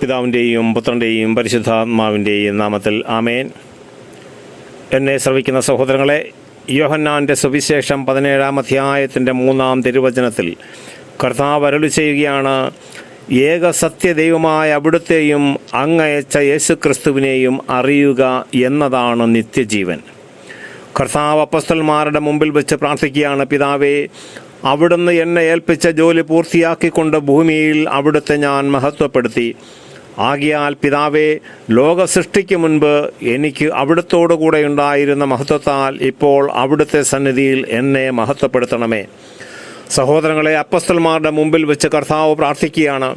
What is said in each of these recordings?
പിതാവിന്റെയും പുത്രന്റെയും പരിശുദ്ധാത്മാവിന്റെയും നാമത്തിൽ ആമേൻ. എന്നെ ശ്രവിക്കുന്ന സഹോദരങ്ങളെ യോഹന്നാന്റെ സുവിശേഷം പതിനേഴാം അധ്യായത്തിന്റെ മൂന്നാം തിരുവചനത്തിൽ കർത്താവ് അരുളി ചെയ്യുകയാണ് ഏക സത്യദൈവമായ അവിടുത്തെയും അങ്ങയച്ച യേശുക്രിസ്തുവിനെയും അറിയുക എന്നതാണ് നിത്യജീവൻ. കർത്താവ് അപ്പസ്തന്മാരുടെ മുമ്പിൽ വെച്ച് പ്രാർത്ഥിക്കുകയാണ് പിതാവേ അവിടുന്ന് എന്നെ ഏൽപ്പിച്ച ജോലി പൂർത്തിയാക്കിക്കൊണ്ട് ഭൂമിയിൽ അവിടുത്തെ ഞാൻ മഹത്വപ്പെടുത്തി. ആകിയാൽ പിതാവേ ലോക സൃഷ്ടിക്ക് മുൻപ് എനിക്ക് അവിടുത്തോടു കൂടെ ഉണ്ടായിരുന്ന മഹത്വത്താൽ ഇപ്പോൾ അവിടുത്തെ സന്നിധിയിൽ എന്നെ മഹത്വപ്പെടുത്തണമേ. സഹോദരങ്ങളെ അപ്പസ്തന്മാരുടെ മുമ്പിൽ വെച്ച് കർത്താവ് പ്രാർത്ഥിക്കുകയാണ്.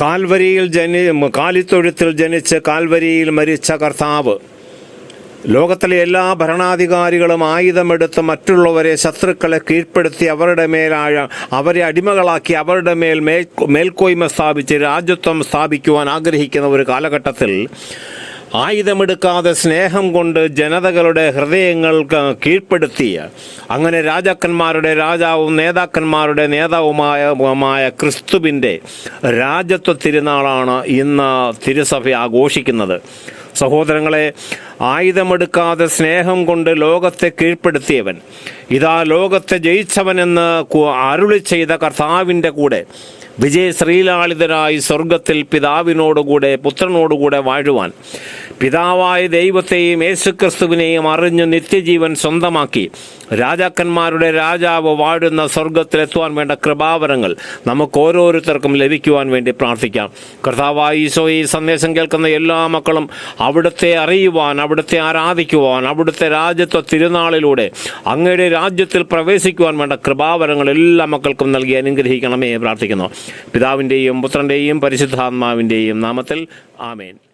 കാൽവരിയിൽ ജനി കാലിത്തൊഴുത്തിൽ ജനിച്ച് കാൽവരിയിൽ മരിച്ച കർത്താവ്. ലോകത്തിലെ എല്ലാ ഭരണാധികാരികളും ആയുധമെടുത്ത് മറ്റുള്ളവരെ ശത്രുക്കളെ കീഴ്പ്പെടുത്തി അവരുടെ മേലായ അവരെ അടിമകളാക്കി അവരുടെ മേൽ മേൽ മേൽക്കോയ്മ സ്ഥാപിച്ച് രാജ്യത്വം സ്ഥാപിക്കുവാൻ ആഗ്രഹിക്കുന്ന ഒരു കാലഘട്ടത്തിൽ ആയുധമെടുക്കാതെ സ്നേഹം കൊണ്ട് ജനതകളുടെ ഹൃദയങ്ങൾക്ക് കീഴ്പ്പെടുത്തിയ അങ്ങനെ രാജാക്കന്മാരുടെ രാജാവും നേതാക്കന്മാരുടെ നേതാവുമായ മായ ക്രിസ്തുവിന്റെ രാജത്വ തിരുനാളാണ് ഇന്ന് തിരുസഭ ആഘോഷിക്കുന്നത്. സഹോദരങ്ങളെ ആയുധമെടുക്കാതെ സ്നേഹം കൊണ്ട് ലോകത്തെ കീഴ്പ്പെടുത്തിയവൻ ഇതാ ലോകത്തെ ജയിച്ചവനെന്ന് അരുളി ചെയ്ത കർത്താവിന്റെ കൂടെ വിജയ ശ്രീലാളിതരായി സ്വർഗത്തിൽ പിതാവിനോടുകൂടെ പുത്രനോടുകൂടെ വാഴുവാൻ. പിതാവായ ദൈവത്തെയും യേശുക്രിസ്തുവിനെയും അറിഞ്ഞ് നിത്യജീവൻ സ്വന്തമാക്കി. രാജാക്കന്മാരുടെ രാജാവ് വാഴുന്ന സ്വർഗത്തിലെത്തുവാൻ വേണ്ട കൃപാവരങ്ങൾ നമുക്ക് ഓരോരുത്തർക്കും ലഭിക്കുവാൻ വേണ്ടി പ്രാർത്ഥിക്കാം. കർത്താവായ ഈശോ ഈ സന്ദേശം കേൾക്കുന്ന എല്ലാ മക്കളും അവിടുത്തെ അറിയുവാൻ അവിടുത്തെ ആരാധിക്കുവാൻ അവിടുത്തെ രാജ്യത്വ തിരുനാളിലൂടെ അങ്ങയുടെ രാജ്യത്തിൽ പ്രവേശിക്കുവാൻ വേണ്ട കൃപാവരങ്ങൾ എല്ലാ മക്കൾക്കും നൽകി അനുഗ്രഹിക്കണമേ പ്രാർത്ഥിക്കുന്നു. പിതാവിന്റെയും പുത്രന്റെയും പരിശുദ്ധാത്മാവിന്റെയും നാമത്തിൽ ആമേൻ.